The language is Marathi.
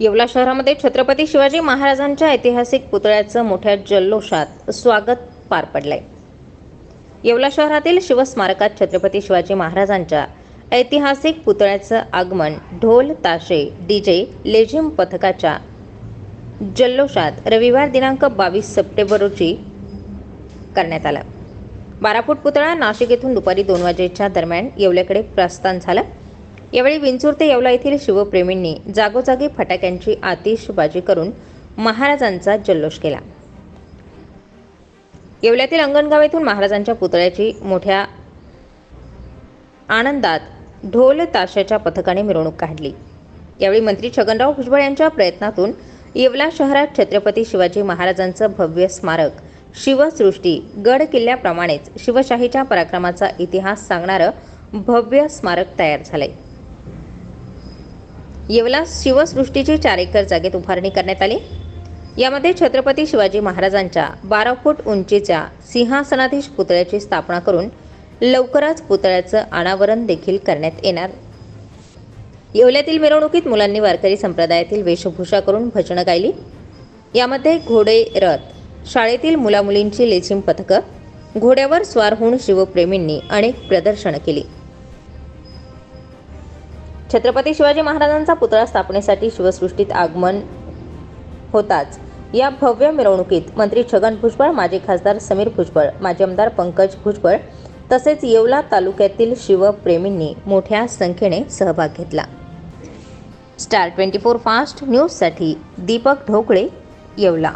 येवला शहरामध्ये छत्रपती शिवाजी महाराजांच्या ऐतिहासिक पुतळ्याचं मोठ्या जल्लोषात स्वागत पार पडलंय. येवला शहरातील शिवस्मारकात छत्रपती शिवाजी महाराजांच्या ऐतिहासिक पुतळ्याचं आगमन ढोल ताशे डीजे लेझिम पथकाच्या जल्लोषात रविवार दिनांक बावीस सप्टेंबर रोजी करण्यात आला. बारा फूट पुतळा नाशिक येथून दुपारी दोन वाजेच्या दरम्यान येवल्याकडे प्रस्थान झालं. यावेळी विंचूर ते येवला येथील शिवप्रेमींनी जागोजागी फटाक्यांची आतिषबाजी करून महाराजांचा जल्लोष केला. येवल्यातील अंगणगाव येथून महाराजांच्या पुतळ्याची मोठ्या आनंदात ढोल ताशाच्या पथकाने मिरवणूक काढली. यावेळी मंत्री छगनराव भुजबळ यांच्या प्रयत्नातून येवला शहरात छत्रपती शिवाजी महाराजांचं भव्य स्मारक शिवसृष्टी गड किल्ल्याप्रमाणेच शिवशाहीच्या पराक्रमाचा इतिहास सांगणारं भव्य स्मारक तयार झालंय. येवला शिवसृष्टीची चार एकर जागेत उभारणी करण्यात आली. यामध्ये छत्रपती शिवाजी महाराजांच्या बारा फूट उंचीच्या सिंहासनाधीश पुतळ्याची स्थापना करून लवकरच पुतळ्याचं अनावरण देखील करण्यात येणार. येवल्यातील मिरवणुकीत मुलांनी वारकरी संप्रदायातील वेशभूषा करून भजनं गायली. यामध्ये घोडे रथ शाळेतील मुलामुलींची लेझिम पथकं घोड्यावर स्वार होऊन शिवप्रेमींनी अनेक प्रदर्शनं केली. छत्रपती शिवाजी महाराजांचा पुतळा स्थापनेसाठी शिवसृष्टीत आगमन होताच. या भव्य मिरवणुकीत मंत्री छगन भुजबळ माजी खासदार समीर भुजबळ माजी आमदार पंकज भुजबळ तसेच येवला तालुक्यातील शिवप्रेमींनी मोठ्या संख्येने सहभाग घेतला. स्टार ट्वेंटी फोर फास्ट न्यूजसाठी दीपक ढोकळे येवला.